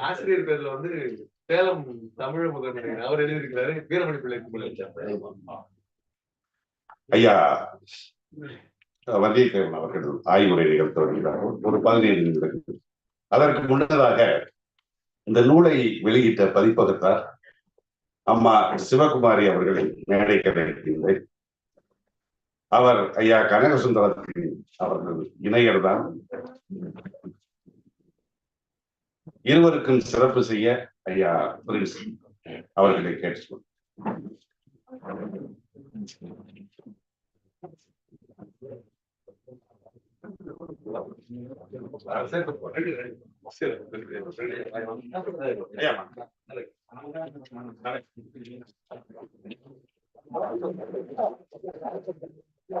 ஆசிரியர் பேர்ல வந்து சேலம் தமிழ் முதல்வர் அவர் எழுதியிருக்கிறாரு வீரமணி பிள்ளை ஐயா வந்தியத்தேவன் அவர்கள் ஆய்வுரை நிகழ்த்த வருகிறார்கள் ஒரு பதினைந்து நிமிடங்கள். அதற்கு முன்னதாக இந்த நூலை வெளியிட்ட பதிப்பகத்தார் அம்மா சிவகுமாரி அவர்களை மேடை கிடைக்கின்றேன் அவர் ஐயா கனகசுந்தரத்தின் அவர்கள் இணையர் தான் இருவருக்கும் சிறப்பு செய்ய ஐயா பிரின்ஸ் அவர்களை கேட்டு Yeah.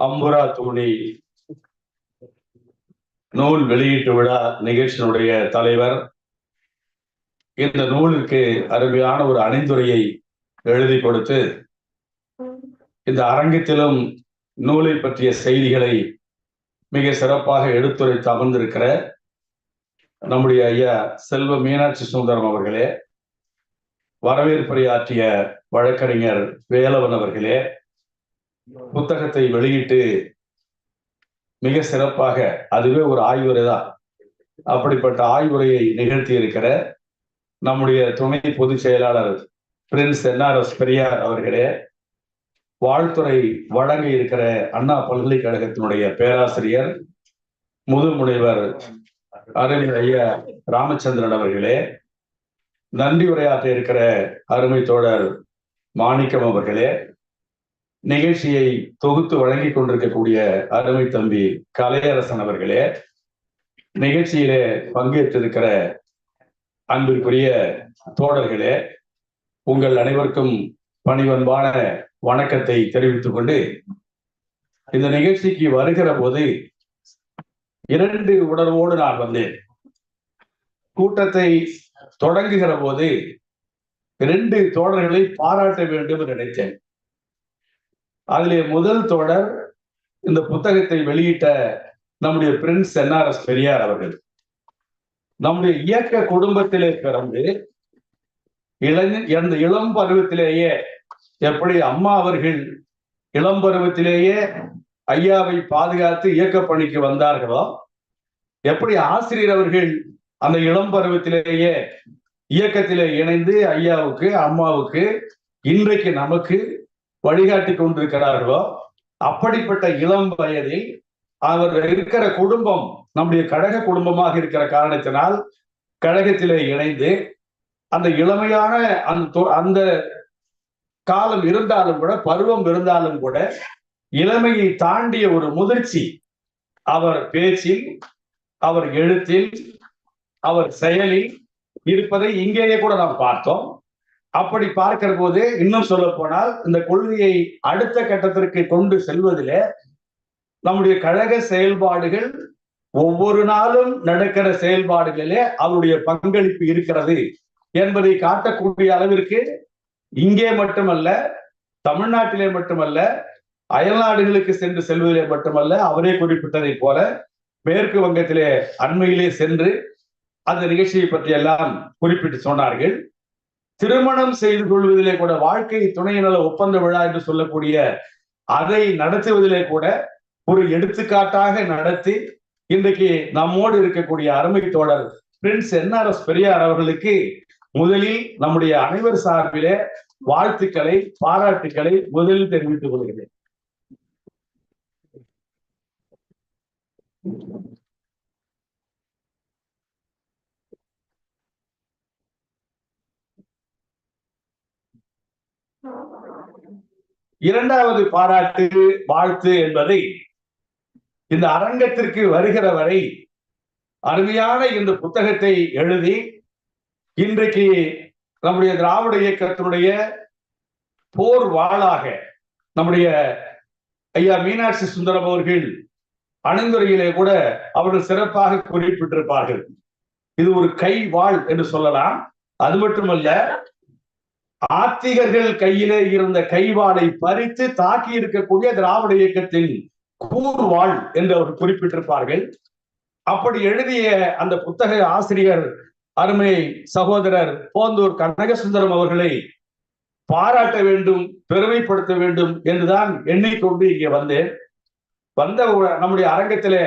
அம்புரா தூணி நூல் வெளியீட்டு விழா நிகழ்ச்சியினுடைய தலைவர். இந்த நூலுக்கு அருமையான ஒரு அணிந்துரையை எழுதி கொடுத்து இந்த அரங்கத்திலும் நூலை பற்றிய செய்திகளை மிக சிறப்பாக எடுத்துரைத்து அமர்ந்திருக்கிற நம்முடைய ஐயா செல்வ மீனாட்சி சுந்தரம் அவர்களே வரவேற்புரையாற்றிய வழக்கறிஞர் வேலவன் அவர்களே புத்தகத்தை வெளியிட்டு மிக சிறப்பாக அதுவே ஒரு ஆய்வுரை தான் அப்படிப்பட்ட ஆய்வுரையை நிகழ்த்தி இருக்கிற நம்முடைய துணை பொதுச் செயலாளர் பிரின்ஸ் என்ஆர்எஸ் பெரியார் அவர்களே வாழ்த்துறை வழங்க இருக்கிற அண்ணா பல்கலைக்கழகத்தினுடைய பேராசிரியர் முதுமுனைவர் அருமை ஐயா ராமச்சந்திரன் அவர்களே நன்றி உரையாற்ற இருக்கிற அருமை தோழர் மாணிக்கம் அவர்களே நிகழ்ச்சியை தொகுத்து வழங்கி கொண்டிருக்கக்கூடிய அருமை தம்பி கலையரசன் அவர்களே நிகழ்ச்சியிலே பங்கேற்றிருக்கிற அன்பிற்குரிய தோழர்களே உங்கள் அனைவருக்கும் பணிவன்பான வணக்கத்தை தெரிவித்துக் கொண்டு இந்த நிகழ்ச்சிக்கு வருகிற போது இரண்டு உணர்வோடு நான் வந்தேன். கூட்டத்தை தொடங்குகிற போது இரண்டு தோழர்களை பாராட்ட வேண்டும் என்று நினைத்தேன். அதிலே முதல் தொடர் இந்த புத்தகத்தை வெளியிட்ட நம்முடைய பிரின்ஸ் என்ஆர்எஸ் பெரியார் அவர்கள். நம்முடைய இயக்க குடும்பத்திலே பிறந்து இளைஞ அந்த இளம் பருவத்திலேயே எப்படி அம்மா அவர்கள் இளம் பருவத்திலேயே ஐயாவை பாதுகாத்து இயக்க பணிக்கு வந்தார்களோ எப்படி ஆசிரியர் அவர்கள் அந்த இளம் பருவத்திலேயே இயக்கத்திலே இணைந்து ஐயாவுக்கு அம்மாவுக்கு இன்றைக்கு நமக்கு வழிகாட்டி கொண்டிருக்கிறார்களோ? அப்படிப்பட்ட இளம் வயதில் அவர் இருக்கிற குடும்பம் நம்முடைய கழக குடும்பமாக இருக்கிற காரணத்தினால் கழகத்திலே இணைந்து அந்த இளமையான அந்த அந்த காலம் இருந்தாலும் கூட பருவம் இருந்தாலும் கூட இளமையை தாண்டிய ஒரு முதிர்ச்சி அவர் பேச்சில் அவர் எழுத்தில் அவர் செயலில் இருப்பதை இங்கேயே கூட நாம் பார்த்தோம். அப்படி பார்க்கிற போது இன்னும் சொல்ல போனால் இந்த கொள்கையை அடுத்த கட்டத்திற்கு கொண்டு செல்வதிலே நம்முடைய கழக செயல்பாடுகள் ஒவ்வொரு நாளும் நடக்கிற செயல்பாடுகளிலே அவருடைய பங்களிப்பு இருக்கிறது என்பதை காட்டக்கூடிய அளவிற்கு இங்கே மட்டுமல்ல தமிழ்நாட்டிலே மட்டுமல்ல அயல்நாடுகளுக்கு சென்று செல்வதிலே மட்டுமல்ல அவரே குறிப்பிட்டதை போல மேற்கு வங்கத்திலே அண்மையிலே சென்று அந்த நிகழ்ச்சியை பற்றி எல்லாம் குறிப்பிட்டு சொன்னார்கள். திருமணம் செய்து கொள்வதிலே கூட வாழ்க்கை துணை ஒப்பந்த விழா என்று சொல்லக்கூடிய அதை நடத்துவதிலே கூட ஒரு எடுத்துக்காட்டாக நடத்தி இன்றைக்கு நம்மோடு இருக்கக்கூடிய அருமை தோழர் பிரின்ஸ் என்ஆர்எஸ் பெரியார் அவர்களுக்கு முதலில் நம்முடைய அனைவர் சார்பிலே வாழ்த்துக்களை பாராட்டுக்களை முதலில் தெரிவித்துக் கொள்கிறேன். இரண்டாவது பாராட்டு வாழ்த்து என்பதை இந்த அரங்கத்திற்கு வருகிற வரை அருமையான இந்த புத்தகத்தை எழுதி இன்றைக்கு நம்முடைய திராவிட இயக்கத்தினுடைய போர் வாளாக நம்முடைய ஐயா மீனாட்சி சுந்தரம் அவர்கள் அணுந்துரையிலே கூட அவர்கள் சிறப்பாக குறிப்பிட்டிருப்பார்கள். இது ஒரு கை வாழ் என்று சொல்லலாம். அது மட்டுமல்ல ஆத்திகர்கள் கையிலே இருந்த கைவாளை பறித்து தாக்கி இருக்கக்கூடிய திராவிட இயக்கத்தின் கூர்வாள் என்று அவர் குறிப்பிட்டிருப்பார்கள். அப்படி எழுதிய அந்த புத்தக ஆசிரியர் அருமை சகோதரர் போந்தூர் கனகசுந்தரம் அவர்களை பாராட்ட வேண்டும் பெருமைப்படுத்த வேண்டும் என்றுதான் எண்ணிக்கொண்டு இங்கே வந்தேன். வந்த நம்முடைய அரங்கத்திலே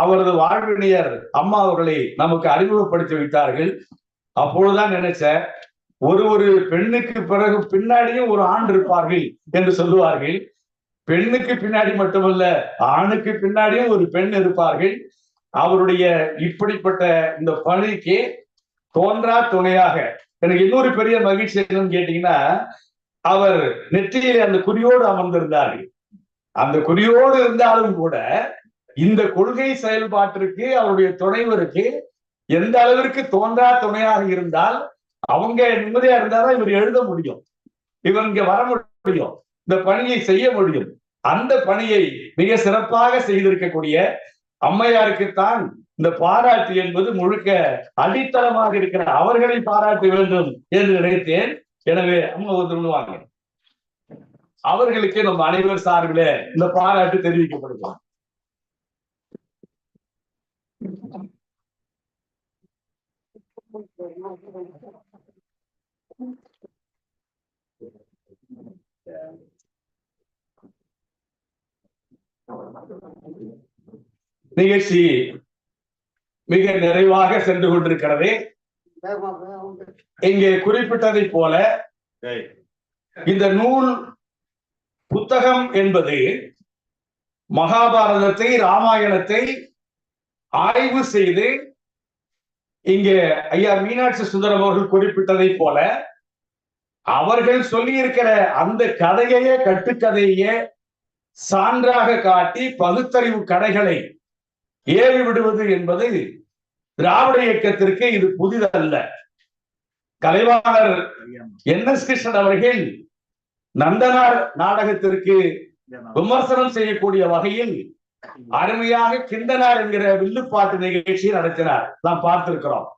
அவரது வாழ்வினியர் அம்மா அவர்களை நமக்கு அறிமுகப்படுத்தி வைத்தார்கள். அப்பொழுதுதான் நினைச்சேன் ஒரு ஒரு பெண்ணுக்கு பிறகு பின்னாடியும் ஒரு ஆண் இருப்பார்கள் என்று சொல்லுவார்கள். பெண்ணுக்கு பின்னாடி மட்டுமல்ல ஆணுக்கு பின்னாடியும் ஒரு பெண் இருப்பார்கள். அவருடைய இப்படிப்பட்ட இந்த பணிக்கு தோன்றா துணையாக எனக்கு இன்னொரு பெரிய மகிழ்ச்சி என்னன்னு கேட்டீங்கன்னா அவர் நெற்றியிலே அந்த குறியோடு அமர்ந்திருந்தார்கள். அந்த குறியோடு இருந்தாலும் கூட இந்த கொள்கை செயல்பாட்டிற்கு அவருடைய துணைவருக்கு எந்த அளவிற்கு தோன்றா துணையாக இருந்தால் அவங்க நிம்மதியா இருந்தாதான் இவர் எழுத முடியும். இவர் இங்க வர முடியும். இந்த பணியை செய்ய முடியும். அந்த பணியை மிக சிறப்பாக செய்திருக்கக்கூடிய அம்மையாருக்குத்தான் இந்த பாராட்டு என்பது முழுக்க அடித்தளமாக இருக்கிற அவர்களை பாராட்ட வேண்டும் என்று நினைத்தேன். எனவே அம்மா ஒரு சொல்லுவாங்க அவர்களுக்கு நம்ம அனைவர் சார்பிலே இந்த பாராட்டு தெரிவிக்கப்படுகிறோம் நிகழ்ச்சி மிக நிறைவாக சென்று கொண்டிருக்கிறது. இங்கே குறிப்பிட்டதை போல இந்த நூல் புத்தகம் என்பது மகாபாரதத்தை ராமாயணத்தை ஆய்வு செய்து இங்கே ஐயா மீனாட்சி சுந்தரம் அவர்கள் குறிப்பிட்டதை போல அவர்கள் சொல்லியிருக்கிற அந்த கதையையே கட்டுக்கதையே சான்றாக காட்டி பகுத்தறிவு கடைகளை ஏவி விடுவது என்பது திராவிட இயக்கத்திற்கு இது புதிதல்ல. கலைவாணர் என் எஸ் கிருஷ்ணன் அவர்கள் நந்தனார் நாடகத்திற்கு விமர்சனம் செய்யக்கூடிய வகையில் அருமையாக கிண்டனார் என்கிற வில்லுப்பாட்டு நிகழ்ச்சியை நடத்தினார். நாம் பார்த்திருக்கிறோம்.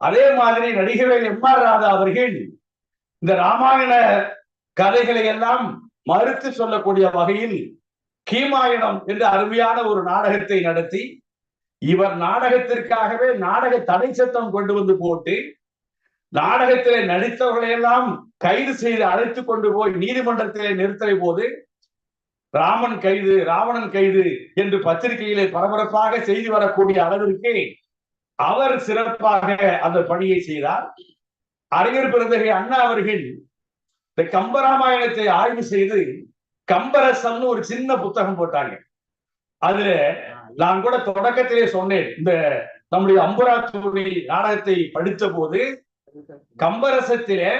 அதே மாதிரி நடிகர் எம் ஆர் ராதா அவர்கள் இந்த ராமாயண கதைகளை எல்லாம் மறுத்து சொல்லக்கூடிய வகையில் கீமாயணம் என்று அருமையான ஒரு நாடகத்தை நடத்தி இவர் நாடகத்திற்காகவே நாடக தடை சட்டம் கொண்டு வந்து போட்டு நாடகத்திலே நடித்தவர்களையெல்லாம் கைது செய்து அழைத்து கொண்டு போய் நீதிமன்றத்திலே நிறுத்திய போது ராமன் கைது ராவணன் கைது என்று பத்திரிகையிலே பரபரப்பாக செய்து வரக்கூடிய அளவிற்கு அவர் சிறப்பாக அந்த பணியை செய்தார். அறிஞர் பிறந்தகை அண்ணா அவர்கள் இந்த கம்பராமாயணத்தை ஆய்வு செய்து கம்பரசம்னு ஒரு சின்ன புத்தகம் போட்டாங்க. அதுல நான் கூட தொடக்கத்திலே சொன்னேன். இந்த நம்முடைய அம்புராத்துறை நாடகத்தை படித்த போது கம்பரசத்திலே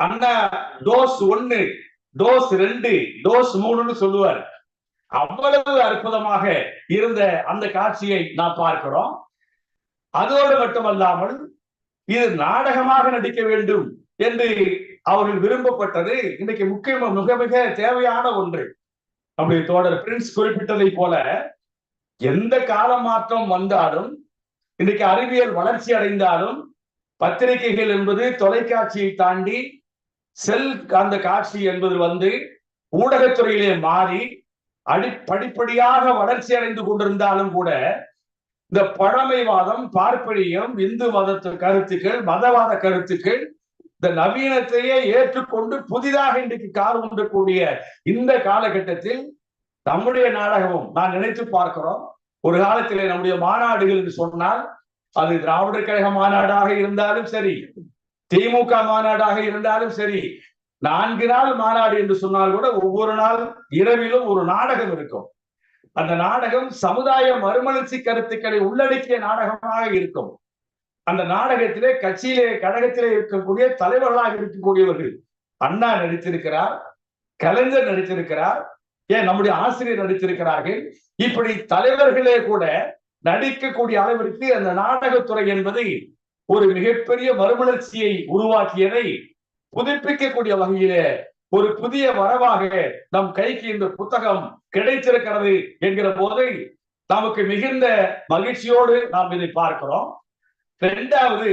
அண்ணா டோஸ் ஒன்னு டோஸ் ரெண்டு டோஸ் மூணுன்னு சொல்லுவார். அவ்வளவு அற்புதமாக இருந்த அந்த காட்சியை நாம் பார்க்கிறோம். அதோடு மட்டுமல்லாமல் இது நாடகமாக நடிக்க வேண்டும் என்று அவர்கள் விரும்பப்பட்டது இன்னைக்கு முக்கியமா மிக மிக தேவையான ஒன்று. நம்முடைய தோழர் பிரின்ஸ் குறிப்பிட்டதை போல எந்த கால மாற்றம் வந்தாலும் இன்னைக்கு அறிவியல் வளர்ச்சி அடைந்தாலும் பத்திரிகைகள் என்பது தொலைக்காட்சியை தாண்டி செல் அந்த காட்சி என்பது வந்து ஊடகத்துறையிலே மாறி அடி படிப்படியாக வளர்ச்சி அடைந்து கொண்டிருந்தாலும் கூட இந்த பழமைவாதம் பார்ப்பனியம் இந்து மதத்து கருத்துக்கள் மதவாத கருத்துக்கள் இந்த நவீனத்தையே ஏற்றுக்கொண்டு புதிதாக இன்றைக்கு கால் ஊன்றக்கூடிய இந்த காலகட்டத்தில் நம்முடைய நாடகமும் நான் நினைத்து பார்க்கிறோம். ஒரு காலத்திலே நம்முடைய மாநாடுகள் என்று சொன்னால் அது திராவிடர் கழக மாநாடாக இருந்தாலும் சரி திமுக மாநாடாக இருந்தாலும் சரி நான்கு நாள் மாநாடு என்று சொன்னால் கூட ஒவ்வொரு நாள் இரவிலும் ஒரு நாடகம் இருக்கும். அந்த நாடகம் சமுதாய மறுமலர்ச்சி கருத்துக்களை உள்ளடக்கிய நாடகமாக இருக்கும். அந்த நாடகத்திலே கட்சியிலே கழகத்திலே இருக்கக்கூடிய தலைவர்களாக இருக்கக்கூடியவர்கள். அண்ணா நடித்திருக்கிறார் கலைஞர் நடித்திருக்கிறார் ஏன் நம்முடைய ஆசிரியர் நடித்திருக்கிறார்கள். இப்படி தலைவர்களே கூட நடிக்கக்கூடிய அளவிற்கு அந்த நாடகத்துறை என்பது ஒரு மிகப்பெரிய மறுமலர்ச்சியை உருவாக்கியதை புதுப்பிக்கக்கூடிய வகையிலே ஒரு புதிய வரவாக நம் கைக்கு இந்த புத்தகம் கிடைத்திருக்கிறது என்கிற போது நமக்கு மிகுந்த மகிழ்ச்சியோடு நாம் இதை பார்க்கிறோம். ரெண்டாவது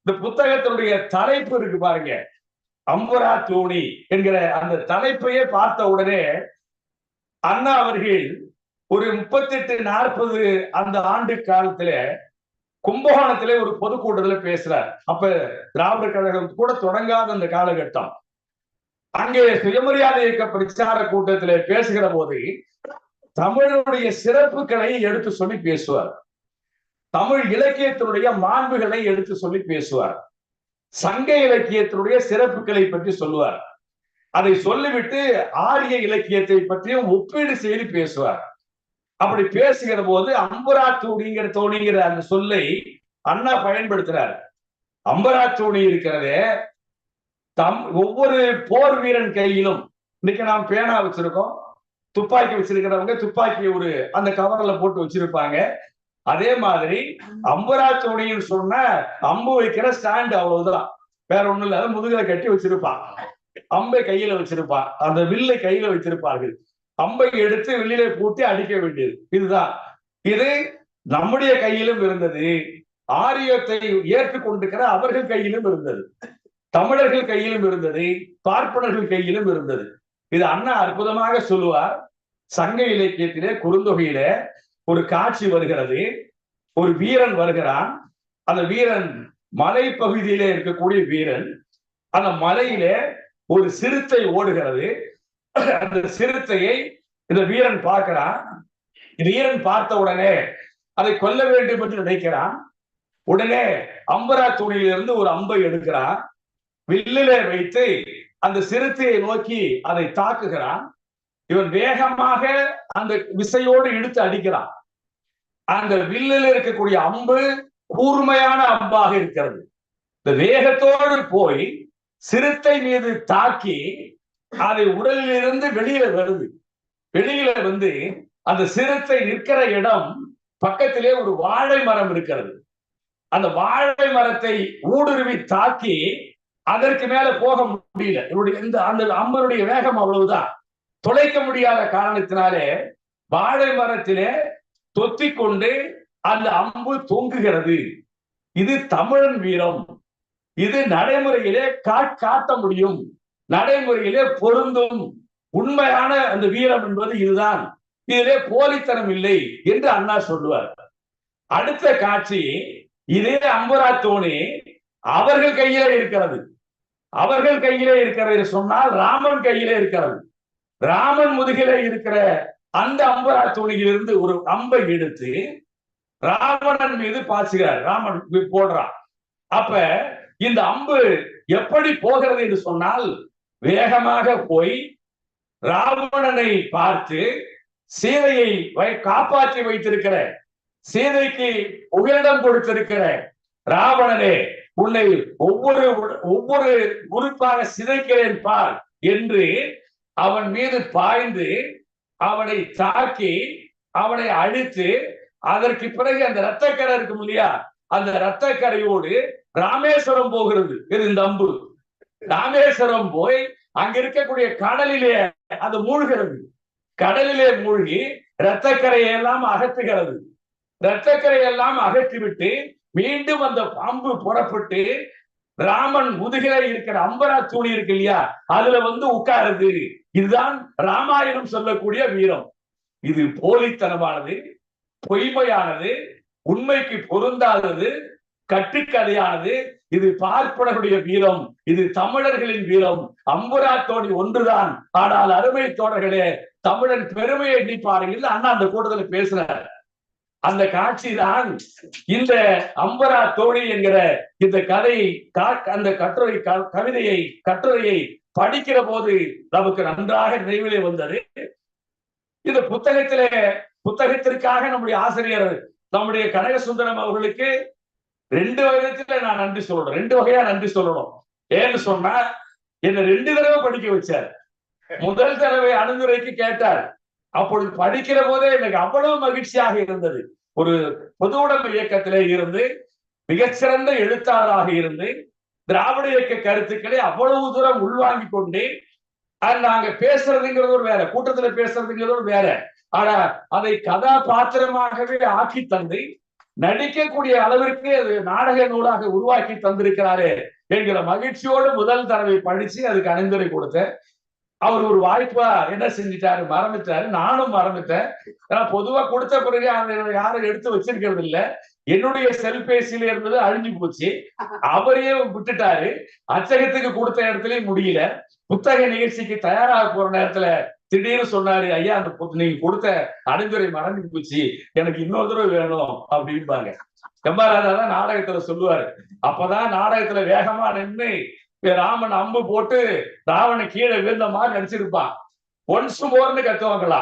இந்த புத்தகத்தினுடைய தலைப்பு இருக்கு பாருங்க. அம்பரா தோணி என்கிற அந்த தலைப்பையே பார்த்த உடனே அண்ணா அவர்கள் ஒரு முப்பத்தி எட்டு நாற்பது அந்த ஆண்டு காலத்துல கும்பகோணத்திலே ஒரு பொதுக்கூட்டத்துல பேசுறார். அப்ப திராவிட கழகம் கூட தொடங்காத அந்த காலகட்டம். அங்கே சுயமரியாதை இயக்க பிரச்சார கூட்டத்திலே பேசுகிற போது தமிழனுடைய சிறப்புகளை எடுத்து சொல்லி பேசுவார். தமிழ் இலக்கியத்தினுடைய மாண்புகளை எடுத்து சொல்லி பேசுவார். சங்க இலக்கியத்தினுடைய சிறப்புகளை பற்றி சொல்லுவார். அதை சொல்லிவிட்டு ஆரிய இலக்கியத்தை பற்றியும் ஒப்பீடு செய்து பேசுவார். அப்படி பேசுகிற போது அம்பரா தூணிங்கிற தோணிங்கிற அந்த சொல்லை அண்ணா பயன்படுத்துறார். அம்பரா தோணி இருக்கிறதே தம் ஒவ்வொரு போர் வீரன் கையிலும் இன்னைக்கு நாம் பேனா வச்சிருக்கோம் துப்பாக்கி வச்சிருக்கிறவங்க துப்பாக்கி ஒரு அந்த கவர்ல போட்டு வச்சிருப்பாங்க. அதே மாதிரி அம்பரா தோணின்னு சொன்னா அம்பு வைக்கிற ஸ்டாண்ட் அவ்வளவுதான். வேற ஒண்ணும் இல்ல அதை முதுகுல கட்டி வச்சிருப்பான் அம்பை கையில வச்சிருப்பான் அந்த வில்லை கையில வச்சிருப்பார்கள். அம்பை எடுத்து வெளியில பூட்டி அடிக்க வேண்டியது. இதுதான். இது நம்முடைய கையிலும் இருந்தது. ஆரியத்தை ஏற்றுக்கொண்டிருக்கிற அவர்கள் கையிலும் இருந்தது. தமிழர்கள் கையிலும் இருந்தது. பார்ப்பனர்கள் கையிலும் இருந்தது. இது அண்ணா அற்புதமாக சொல்லுவார். சங்க இலக்கியத்திலே குறுந்தொகையிலே ஒரு காட்சி வருகிறது ஒரு வீரன் வருகிறான். அந்த வீரன் மலை பகுதியிலே இருக்கக்கூடிய வீரன். அந்த மலையிலே ஒரு சிறுத்தை ஓடுகிறது. அந்த சிறுத்தையை இந்த வீரன் பார்க்கிறான். வீரன் பார்த்த உடனே அதை கொல்ல வேண்டும் என்று நினைக்கிறான். உடனே அம்பரா தூணிலிருந்து ஒரு அம்பை எடுக்கிறான். வில்லிலே வைத்து அந்த சிறுத்தையை நோக்கி அதை தாக்குகிறான். இவன் வேகமாக அந்த விசையோடு இழுத்து அடிக்கிறான். அந்த வில்லில் இருக்கக்கூடிய அம்பு கூர்மையான அம்பாக இருக்கிறது. இந்த வேகத்தோடு போய் சிறுத்தை மீது தாக்கி அதை உடலில் இருந்து வெளியில வருது. வெளியில வந்து அந்த சிறுத்தை நிற்கிற இடம் பக்கத்திலே ஒரு வாழை மரம் இருக்கிறது. அந்த வாழை மரத்தை ஊடுருவி தாக்கி அதற்கு மேல போக முடியல. இவருடைய இந்த அந்த அம்மனுடைய வேகம் அவ்வளவுதான். தொலைக்க முடியாத காரணத்தினாலே வாழை மரத்திலே தொத்தி கொண்டு அந்த அம்பு தொங்குகிறது. இது தமிழன் வீரம். இது நடைமுறையிலே காட்ட முடியும். நடைமுறையிலே பொருந்தும். உண்மையான அந்த வீரம் என்பது இதுதான். இதிலே போலித்தனம் இல்லை என்று அண்ணா சொல்லுவார். அடுத்த காட்சி இதே அம்பரா தோணி அவர்கள் கையிலே இருக்கிறது. அவர்கள் கையிலே இருக்கிறது சொன்னால் ராமன் கையிலே இருக்கிறது. ராமன் முதுகில இருக்கிற அந்த அம்பரா துணியிலிருந்து ஒரு அம்பை எடுத்து ராவணன் மீது பாய்ச்சுகிறார். ராமன் போடுறான். அப்ப இந்த அம்பு எப்படி போகிறது என்று சொன்னால் வேகமாக போய் ராவணனை பார்த்து சீதையை காப்பாற்றி வைத்திருக்கிற சீதைக்கு உயிரிடம் கொடுத்திருக்கிற ராவணனே உன்னை ஒவ்வொரு ஒவ்வொரு உறுப்பாக சிதைக்கிறேன் பார் என்று அவன் மீது பாய்ந்து அவனை தாக்கி அவனை அழித்து அதற்கு பிறகு அந்த ரத்தக்கரை இருக்கும் இல்லையா? அந்த ரத்தக்கரையோடு ராமேஸ்வரம் போகிறது. இது இந்த அம்பு. ராமேஸ்வரம் போய் அங்க இருக்கக்கூடிய கடலிலே அது மூழ்கிறது. கடலிலே மூழ்கி இரத்தக்கரையை எல்லாம் அகற்றுகிறது. ரத்தக்கரையெல்லாம் அகற்றிவிட்டு மீண்டும் அந்த பாம்பு புறப்பட்டு ராமன் முதுகில இருக்கிற அம்பரா தூணி இருக்கு இல்லையா? அதுல வந்து உட்காருது. இதுதான் ராமாயணம் சொல்லக்கூடிய வீரம். இது போலித்தனமானது பொய்மையானது உண்மைக்கு பொருந்தாதது கட்டுக்கதையானது. இது பார்ப்பனருடைய வீரம். இது தமிழர்களின் வீரம். அம்புரா தோணி ஒன்றுதான். ஆனால் அருமை தோழர்களே தமிழன் பெருமையை எண்ணிப்பாருங்கள் அண்ணா அந்த கூட்டத்தில் பேசுறார் அந்த காட்சி தான் இந்த அம்பரா தோழி என்கிற இந்த கதையை அந்த கட்டுரை க- கவிதையை கட்டுரையை படிக்கிற போது நமக்கு நன்றாக நினைவிலே வந்தது. இந்த புத்தகத்திலே புத்தகத்திற்காக நம்முடைய ஆசிரியர் நம்முடைய கனகசுந்தரம் அவர்களுக்கு ரெண்டு விதத்துல நான் நன்றி சொல்லணும். ரெண்டு வகையா நன்றி சொல்லணும். ஏன்னு சொன்னா என்ன ரெண்டு தடவை படிக்க வச்சார். முதல் தடவை அணுகுரைக்கு கேட்டார். அப்பொழுது படிக்கிற போதே எனக்கு அவ்வளவு மகிழ்ச்சியாக இருந்தது. ஒரு பொது உடம்பு இயக்கத்திலே இருந்து மிகச்சிறந்த எழுத்தாளராக இருந்து திராவிட இயக்க கருத்துக்களை அவ்வளவு தூரம் உள்வாங்கி கொண்டு நாங்க பேசுறதுங்கிறது ஒரு வேற கூட்டத்துல பேசுறதுங்கிறது ஒரு வேற ஆனா அதை கதாபாத்திரமாகவே ஆக்கி தந்து நடிக்கக்கூடிய அளவிற்கு அது நாடக நூலாக உருவாக்கி தந்திருக்கிறாரே என்கிற மகிழ்ச்சியோடு முதல் தடவை படிச்சு அதுக்கு அணிந்துரை கொடுத்தேன். அவர் ஒரு வாய்ப்பா என்ன செஞ்சிட்டாரு? மறந்துட்டாரு. நானும் மறந்துட்டேன். ஏன்னா பொதுவா கொடுத்த பிறகு அந்த யாரும் எடுத்து வச்சிருக்கிறது இல்ல. என்னுடைய செல்பேசியில இருந்தது அழிஞ்சு போச்சு. அவரையே விட்டுட்டாரு. அச்சகத்துக்கு கொடுத்த இடத்துலயும் முடியல. புத்தக நிகழ்ச்சிக்கு தயாராக போற நேரத்துல திடீர்னு சொன்னாரு ஐயா அந்த நீங்க கொடுத்த அடைந்துரை மறந்து போச்சு. எனக்கு இன்னொரு தடவை வேணும். அப்படிம்பாங்க. எம்பாராஜா தான் நாடகத்துல சொல்லுவாரு. அப்பதான் நாடகத்துல வேகமா நின்று ராமன் அம்பு போட்டு ராவண கீழே விழுந்த மாதிரி நடிச்சிருப்பான். ஒன்ஸ் மோர்னு கத்துவாங்களா?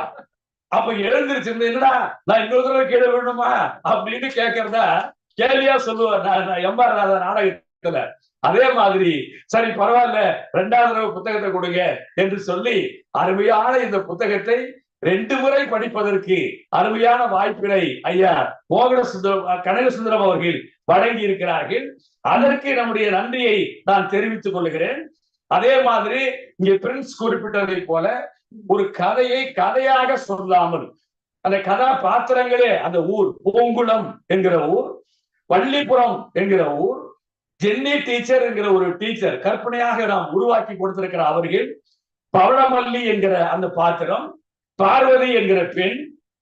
அப்ப எழுந்திருச்சிருந்து என்னடா நான் இன்னொரு தடவை கீழே விழணுமா? அப்படின்னு கேட்கறதா கேள்வியா சொல்லுவேன் நான் நான் ராதா நாடகத்துல. அதே மாதிரி சரி பரவாயில்ல ரெண்டாவது தடவை புத்தகத்தை கொடுங்க என்று சொல்லி அருமையான இந்த புத்தகத்தை ரெண்டு முறை படிப்பதற்கு அருமையான வாய்ப்பினை ஐயா மோகன சுந்தரம் கனகசுந்தரம் அவர்கள் வழங்கி இருக்கிறார்கள். அதற்கு நம்முடைய நன்றியை நான் தெரிவித்துக் கொள்கிறேன். அதே மாதிரி இங்கே பிரின்ஸ் குறிப்பிட்டதை போல ஒரு கதையை கதையாக சொல்லாமல் அந்த கதாபாத்திரங்களே அந்த ஊர் பூங்குளம் என்கிற ஊர் வள்ளிபுரம் என்கிற ஊர் ஜென்னி டீச்சர் என்கிற ஒரு டீச்சர் கற்பனையாக நாம் உருவாக்கி கொடுத்திருக்கிற அவர்கள் பவளமல்லி என்கிற அந்த பாத்திரம் பார்வதி என்கிற பெண்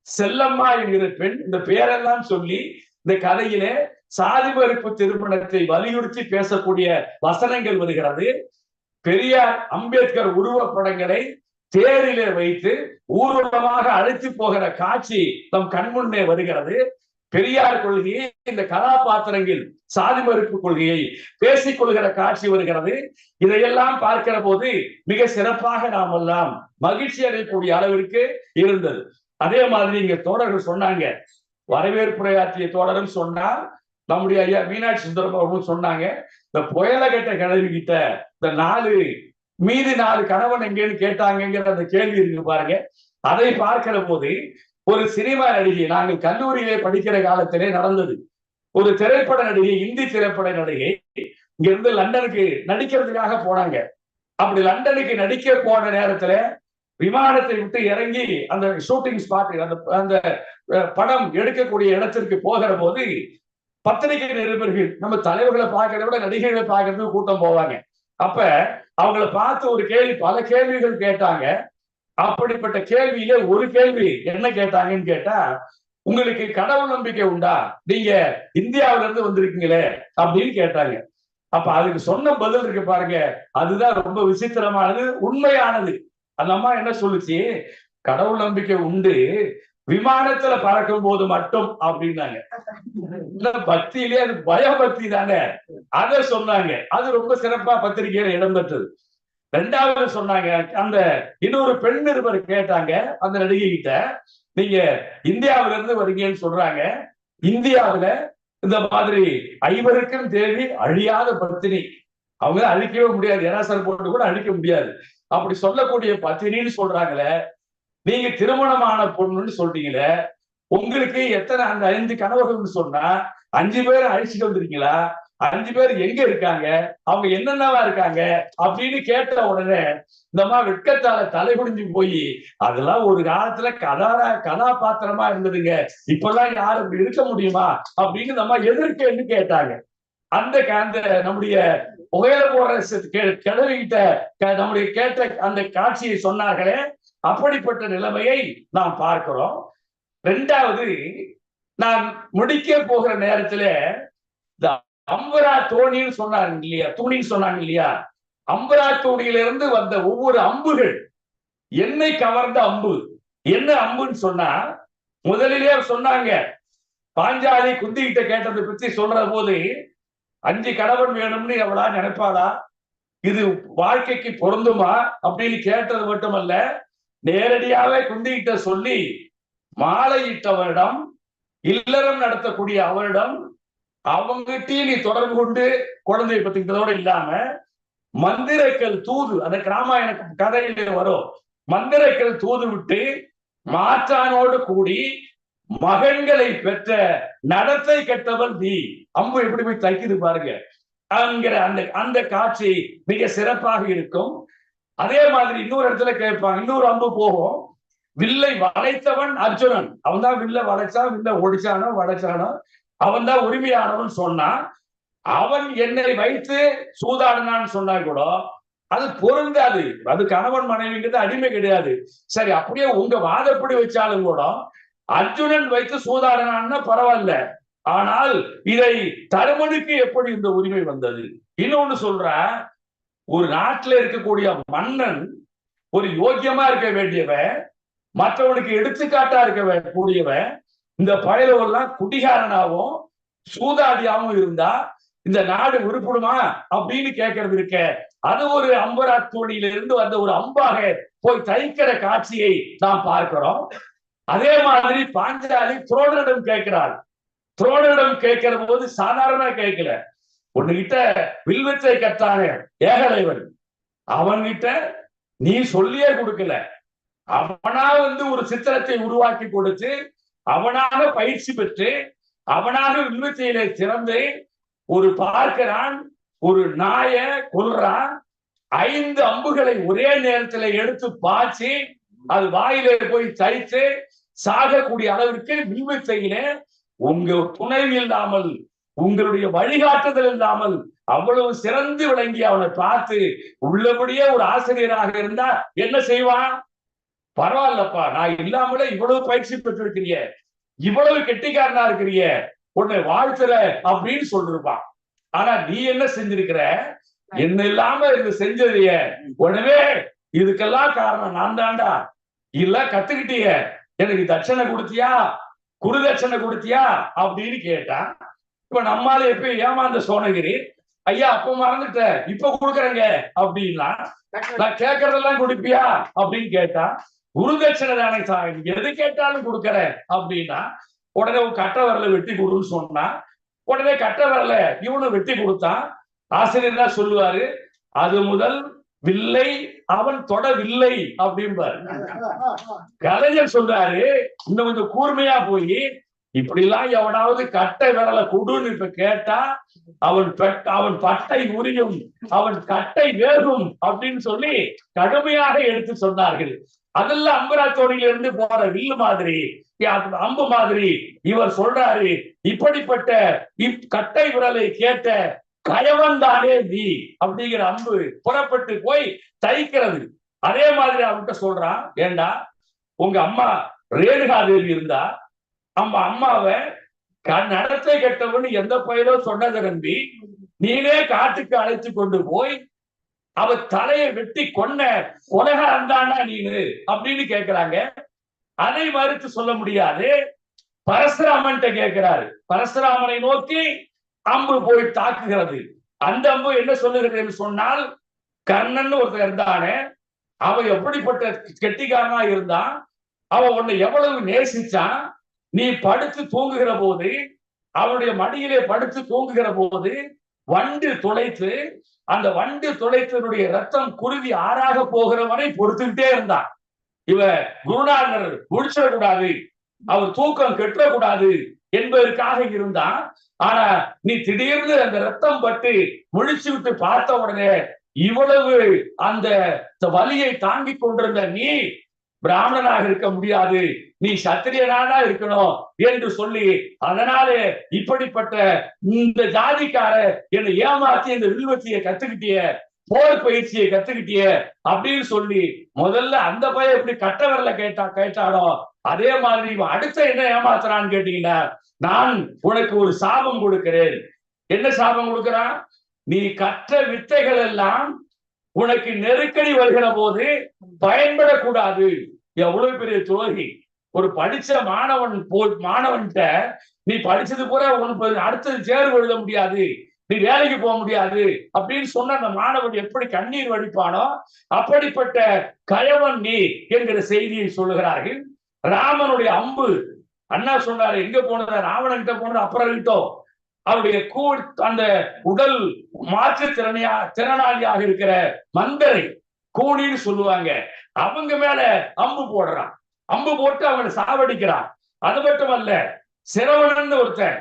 செல்லம்மா என்கிற பெண் இந்த பெயரெல்லாம் சொல்லி இந்த கதையிலே சாதி மறுப்பு திருமணத்தை வலியுறுத்தி பேசக்கூடிய வசனங்கள் வருகிறது. பெரியார் அம்பேத்கர் உருவப்படங்களை தேரிலே வைத்து ஊர்வலமாக அழைத்து போகிற காட்சி தம் கண்முன்னே வருகிறது. பெரியார் கொள்கையை இந்த கதாபாத்திரங்கள் சாதி மறுப்பு கொள்கையை பேசிக் கொள்கிற காட்சி வருகிறது. இதையெல்லாம் பார்க்கிற போது மிக சிறப்பாக நாம் எல்லாம் மகிழ்ச்சி அடையக்கூடிய அளவிற்கு இருந்தது. அதே மாதிரி இங்க தோழர்கள் சொன்னாங்க. வரவேற்புரையாற்றிய தோழரும் சொன்னார். நம்முடைய ஐயா மீனாட்சி சுந்தரம் அவர்களும் சொன்னாங்க. இந்த புயலகட்ட கிழவி கிட்ட இந்த நாலு மீதி நாலு கணவன் எங்கேன்னு கேட்டாங்கங்கிற அந்த கேள்வி இருக்கு பாருங்க. அதை பார்க்கிற போது ஒரு சினிமா நடிகை நாங்கள் கல்லூரியிலே படிக்கிற காலத்திலே நடந்தது. ஒரு திரைப்பட நடிகை இந்தி திரைப்பட நடிகை இங்க இருந்து லண்டனுக்கு நடிக்கிறதுக்காக போனாங்க. அப்படி லண்டனுக்கு நடிக்க போன நேரத்துல விமானத்தை விட்டு இறங்கி அந்த ஷூட்டிங் ஸ்பாட் அந்த அந்த படம் எடுக்கக்கூடிய இடத்திற்கு போகிற போது பத்திரிகை நிருபர்கள் நம்ம தலைவர்களை பார்க்கறத விட நடிகைகளை பார்க்கறதுக்கு கூட்டம் போவாங்க. அப்ப அவங்கள பார்த்து ஒரு கேள்வி பல கேள்விகள் கேட்டாங்க. அப்படிப்பட்ட கேள்வியில ஒரு கேள்வி என்ன கேட்டாங்கன்னு கேட்டா உங்களுக்கு கடவுள் நம்பிக்கை உண்டா? நீங்க இந்தியாவில இருந்து வந்திருக்கீங்களே அப்படின்னு கேட்டாங்க. அப்ப அதுக்கு சொன்ன பதில் இருக்கு பாருங்க. அதுதான் ரொம்ப விசித்திரமானது உண்மையானது. அந்த அம்மா என்ன சொல்லுச்சு? கடவுள் நம்பிக்கை உண்டு விமானத்துல பறக்கும் போது மட்டும் அப்படின்னாங்க. பக்தியிலே அது பயபக்தி தானே. அதை சொன்னாங்க. அது ரொம்ப சிறப்பா பத்திரிகையில இடம்பெற்றது ரெண்டாவது சொன்னாங்க அந்த இன்னொரு பெண் நிருபர் கேட்டாங்க அந்த நடிகை கிட்ட நீங்க இந்தியாவில இருந்து வரீங்கன்னு சொல்றாங்க. இந்தியாவில இந்த மாதிரி ஐவருக்கும் தேவி அழியாத பத்தினி. அவங்க அழிக்கவே முடியாது. எராசர் போட்டு கூட அழிக்க முடியாது. அப்படி சொல்லக்கூடிய பத்தினின்னு சொல்றாங்களே நீங்க திருமணமான பொண்ணுன்னு சொல்றீங்களே உங்களுக்கு எத்தனை அந்த ஐந்து கணவர்கள்னு சொன்னா அஞ்சு பேரை அழிச்சுட்டு வந்திருக்கீங்களா? அஞ்சு பேர் எங்க இருக்காங்க? அவங்க என்னென்னவா இருக்காங்க? அப்படின்னு கேட்ட உடனே இந்தமா வெட்கத்தால தலை குடிஞ்சு போய் அதெல்லாம் ஒரு காலத்துல கதாரா கதாபாத்திரமா இருந்ததுங்க. இப்பெல்லாம் யாரும் இப்படி இருக்க முடியுமா? அப்படின்னு நம்ம எதிர்க்கேன்னு கேட்டாங்க. அந்த அந்த நம்முடைய புகையில போற செ- கிழவிகிட்ட க- நம்முடைய கேட்ட அந்த காட்சியை சொன்னார்களே அப்படிப்பட்ட நிலைமையை நாம் பார்க்கிறோம். ரெண்டாவது நான் முடிக்க போகிற நேரத்துல அம்பரா தோணின்னு சொன்னாங்க இல்லையா? தூணின்னு சொன்னாங்க இல்லையா? அம்பரா தோணியிலிருந்து வந்த ஒவ்வொரு அம்புகள் என்னை கவர்ந்த அம்பு. என்ன அம்புன்னு சொன்னா முதலிலே சொன்னாங்க பாஞ்சாலி குந்திகிட்ட கேட்டதை பத்தி சொல்ற போது அஞ்சு கணவன் வேணும்னு எவ்வளா நினைப்பாளா? இது வாழ்க்கைக்கு பொருந்துமா? அப்படின்னு கேட்டது மட்டுமல்ல நேரடியாவே குந்திகிட்ட சொல்லி மாலையிட்டவரிடம் இல்லறம் நடத்தக்கூடிய அவரிடம் அவங்ககிட்டயும் நீ தொடர்பு கொண்டு குழந்தையை பத்திக்கிட்டதோட இல்லாம மந்திரக்கல் தூது அந்த கிராமாயணம் கதையில வரும். மந்திரக்கல் தூது விட்டு மாற்றானோடு கூடி மகன்களை பெற்ற நடத்தை கெட்டவள் நீ. அம்பு எப்படி போய் தைக்குது பாருங்க. அங்கிற அந்த அந்த காட்சி மிக சிறப்பாக இருக்கும். அதே மாதிரி இன்னொரு இடத்துல கேட்பான் இன்னொரு அம்பு போகும். வில்லை வளைத்தவன் அர்ஜுனன். அவன் தான் வில்ல வளைச்சான் வில்ல ஒடிச்சானோ வளைச்சானோ. அவன் தான் உரிமையானவன் சொன்னான் அவன் என்னை வைத்து சூதாடினான்னு சொன்னா கூட அது பொருந்தாது. அது கணவன் மனைவிங்கிறது அடிமை கிடையாது. சரி அப்படியே உங்க வாதப்படி வச்சாலும் கூட அர்ஜுனன் வைத்து சூதாடினான்னா பரவாயில்ல. ஆனால் இதை தருமனுக்கு எப்படி இந்த உரிமை வந்தது? இன்னொன்னு சொல்ற ஒரு நாட்டுல இருக்கக்கூடிய மன்னன் ஒரு யோக்கியமா இருக்க வேண்டியவன் மற்றவனுக்கு எடுத்துக்காட்டா இருக்க கூடியவன் இந்த பயலவெல்லாம் குடிகாரனாவும் சூதாடியாவும் இருந்தா இந்த நாடு உருப்படுமா அப்படின்னு கேட்கறது இருக்க. அது ஒரு அம்பரா தோணியிலிருந்து வந்த ஒரு அம்பாக போய் தைக்கிற காட்சியை நாம் பார்க்கிறோம். அதே மாதிரி பாஞ்சாலி துரோணரிடம் கேட்கிறார் துரோணரிடம் கேட்கிற போது சாதாரண கேட்கல. உன்கிட்ட வில்வத்தை கற்றானே ஏகலைவன். அவன்கிட்ட நீ சொல்லியே கொடுக்கல. அவனா வந்து ஒரு சித்திரத்தை உருவாக்கி கொடுத்து அவனாக பயிற்சி பெற்று அவனாக வில்வத்தையில சிறந்து ஒரு பார்க்கிறான் ஒரு நாய கொல்றான் ஐந்து அம்புகளை ஒரே நேரத்துல எடுத்து பாய்ச்சி அது வாயிலே போய் தரித்து சாகக்கூடிய அளவிற்கு வில்வித்தையிலே உங்க துணைவு இல்லாமல் உங்களுடைய வழிகாட்டுதல் இல்லாமல் அவ்வளவு சிறந்து விளங்கி அவனை பார்த்து உள்ளபடியே ஒரு ஆசிரியராக இருந்தா என்ன செய்வான்? பரவாயில்லப்பா நான் இல்லாமலே இவ்வளவு பயிற்சி பெற்றிருக்கிறிய இவ்வளவு கெட்டிக்காரனா இருக்கிறிய உன்னை வாழ்த்துற அப்படின்னு சொல்லிருப்பான் ஆனா நீ என்ன செஞ்சிருக்கிற? என்ன இல்லாம இது செஞ்சதைய உடனே இதுக்கெல்லாம் காரணம் நான் தான்டா. இல்ல கத்துக்கிட்டிய. எனக்கு தட்சணை கொடுத்தியா? குரு தட்சணை கொடுத்தியா? அப்படின்னு கேட்டான். இப்ப நம்மால எப்ப ஏமாந்த சோனகிரி ஐயா அப்ப மறந்துட்ட. இப்ப கொடுக்குறேங்க. அப்படின்னா நான் கேட்கறதெல்லாம் கொடுப்பியா? அப்படின்னு கேட்டா குருதட்சணை தானே சாமி? எது கேட்டாலும் கொடுக்கறேன். அப்படின்னா உடனே உன் கட்ட வரல வெட்டி கொடுன்னு சொன்னா உடனே கட்ட வரல இவனு வெட்டி கொடுத்தான். ஆசிரியர் தான் சொல்லுவாரு அது முதல் வில்லை அவன் தொடவில்லை அப்படிம்பாரு. கலைஞர் சொல்றாரு இன்னும் கொஞ்சம் கூர்மையா போய் இப்படி எல்லாம் எவனாவது கட்டை விரல கொடுன்னு இப்ப கேட்டா அவன் அவன் பட்டை உரியும் அவன் கட்டை வேகும் அப்படின்னு சொல்லி கடுமையாக எடுத்து சொன்னார்கள். அதெல்லாம் அம்பராத்தோணியில இருந்து போற வில்லு மாதிரி அம்பு மாதிரி இவர் சொல்றாரு. இப்படிப்பட்ட இப் கட்டை விரலை கேட்ட கயவன் தானே நீ அப்படிங்கிற அம்பு புறப்பட்டு போய் தைக்கிறது அதே மாதிரி அவன்கிட்ட சொல்றான் ஏண்டா உங்க அம்மா ரேணுகாதேவி இருந்தா நம்ம அம்மாவை நடத்தை கெட்டவன்னு எந்த பயிரோ சொன்னதை நம்பி நீனே காட்டுக்கு அழைத்து கொண்டு போய் அவ தலையை வெட்டி கொன்ன கொலகாரன் தானா நீனு? அப்படின்னு கேட்கிறாங்க அதை மறுத்து சொல்ல முடியாது. பரசுராமன் கேட்கிறாரு பரசுராமனை நோக்கி அம்பு போய் தாக்குகிறது. அந்த அம்பு என்ன சொல்லுகிறது என்று சொன்னால் கர்ணன் ஒருத்தர் இருந்தானே அவன் எப்படிப்பட்ட கெட்டிக்காரனா இருந்தான் அவன் உன்னை எவ்வளவு நேசிச்சான் நீ படுத்து தூங்குகிற போது அவனுடைய மடியிலே படுத்து தூங்குகிற போது வண்டு துளைத்து அந்த வண்டு துளைத்தனுடைய ரத்தம் குருவி ஆறாக போகிற வரை பொறுத்துக்கிட்டே இருந்தார் இவ குருநாதர் முடிச்சிடக்கூடாது அவர் தூக்கம் கெட்டக்கூடாது என்பதற்காக இருந்தான். ஆனா நீ திடீர்னு அந்த ரத்தம் பட்டு முழிச்சு விட்டு பார்த்த உடனே இவ்வளவு அந்த வலியை தாங்கிக் கொண்டிருந்த நீ பிராமணனாக இருக்க முடியாது. நீ சத்திரியனாதான் இருக்கணும் என்று சொல்லி அதனாலே இப்படிப்பட்ட இந்த ஜாதிக்கார என்னை ஏமாத்தி இந்த வில்வத்தியை கத்துக்கிட்டிய போர் பயிற்சியை கத்துக்கிட்டிய அப்படின்னு சொல்லி முதல்ல அந்த பையன் எப்படி கட்ட வரல கேட்டா கேட்டாலும் அதே மாதிரி இவன் அடுத்த என்ன ஏமாத்துறான்னு கேட்டீங்கன்னா நான் உனக்கு ஒரு சாபம் கொடுக்கிறேன். என்ன சாபம் கொடுக்கிறான்? நீ கற்ற வித்தைகள் எல்லாம் உனக்கு நெருக்கடி வருகிற போது பயன்படக்கூடாது. எவ்வளவு பெரிய துரோகி? ஒரு படிச்ச மாணவன் போ மாணவன்கிட்ட நீ படிச்சது பூரா உனக்கு அடுத்தது தேர்வு எழுத முடியாது. நீ வேலைக்கு போக முடியாது. அப்படின்னு சொன்ன அந்த மாணவன் எப்படி கண்ணீர் வடிப்பானோ அப்படிப்பட்ட கயவன் நீ என்கிற செய்தியை சொல்லுகிறார்கள். ராமனுடைய அம்பு அண்ணா சொன்னாரு எங்க போனத? ராவணன் கிட்ட போனது அப்புறம் இருக்கட்டும். அவருடைய கூ அந்த உடல் மாற்று திறனையா திறனாளியாக இருக்கிற மந்தரை கூணின்னு சொல்லுவாங்க. அவங்க மேல அம்பு போடுறான். அம்பு போட்டு அவனை சாவடிக்கிறான். அது மட்டும் அல்ல சிரவணன் ஒருத்தன்.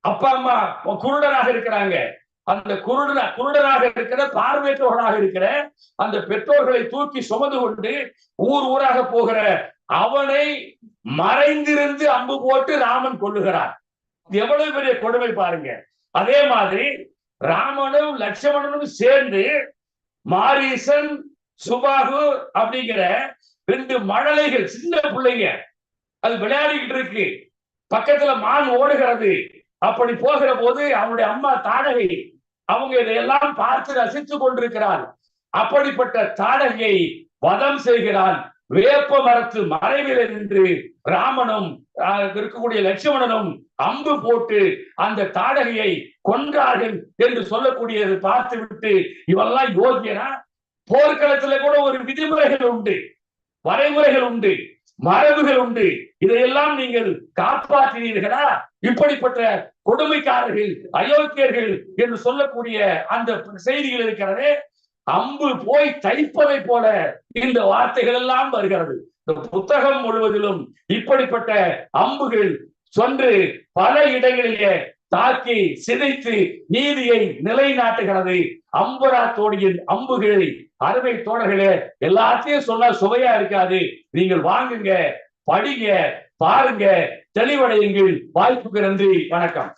அப்பா அம்மா குருடனாக இருக்கிறாங்க. அந்த குருடன குருடனாக இருக்கிற பார்வையற்றவர்களாக இருக்கிற அந்த பெற்றோர்களை தூக்கி சுமந்து கொண்டு ஊர் ஊராக போகிற அவனை மறைந்திருந்து அம்பு போட்டு ராமன் கொள்ளுகிறான் எவ்வளவு பெரிய கொடுமை பாருங்க. அதே மாதிரி ராமனும் லட்சுமணனும் சேர்ந்து மாரீசன் சுபாகு அப்படிங்கிற ரெண்டு மழலைகள் சின்ன பிள்ளைங்க. அது விளையாடிக்கிட்டு இருக்கு. பக்கத்துல மான் ஓடுகிறது. அப்படி போகிற போது அவனுடைய அம்மா தாடகை அவங்க இதையெல்லாம் பார்த்து ரசித்துக் கொண்டிருக்கிறாள். அப்படிப்பட்ட தாடகையை வதம் செய்கிறான். வேப்ப மரத்து மறைவில் நின்று ராமனும் இருக்கக்கூடிய லட்சுமணனும் அம்பு போட்டு அந்த தாடகையை கொன்றார்கள் என்று சொல்லக்கூடியது பார்த்து விட்டு இவெல்லாம் யோகியனா? போர்க்களத்துல கூட ஒரு விதிமுறைகள் உண்டு. வரைமுறைகள் உண்டு. மரபுகள் உண்டு. இதையெல்லாம் நீங்கள் காப்பாற்றினீர்களா? இப்படிப்பட்ட கொடுமைக்காரர்கள் அயோக்கியர்கள் என்று சொல்லக்கூடிய அந்த செய்திகள் இருக்கிறதே. அம்பு போய் தைப்பதை போல இந்த வார்த்தைகள் எல்லாம் வருகிறது. இந்த புத்தகம் முழுவதிலும் இப்படிப்பட்ட அம்புகள் சொன்று பல இடங்களிலே தாக்கி சிதைத்து நீதியை நிலைநாட்டுகிறது. அம்பராத்தோடியின் அம்புகளை அருமை தோழர்களே எல்லாத்தையும் சொன்னா சுவையா இருக்காது. நீங்கள் வாங்குங்க படிங்க பாருங்க தெளிவடையுங்கள். வாய்ப்புக்கு நன்றி வணக்கம்.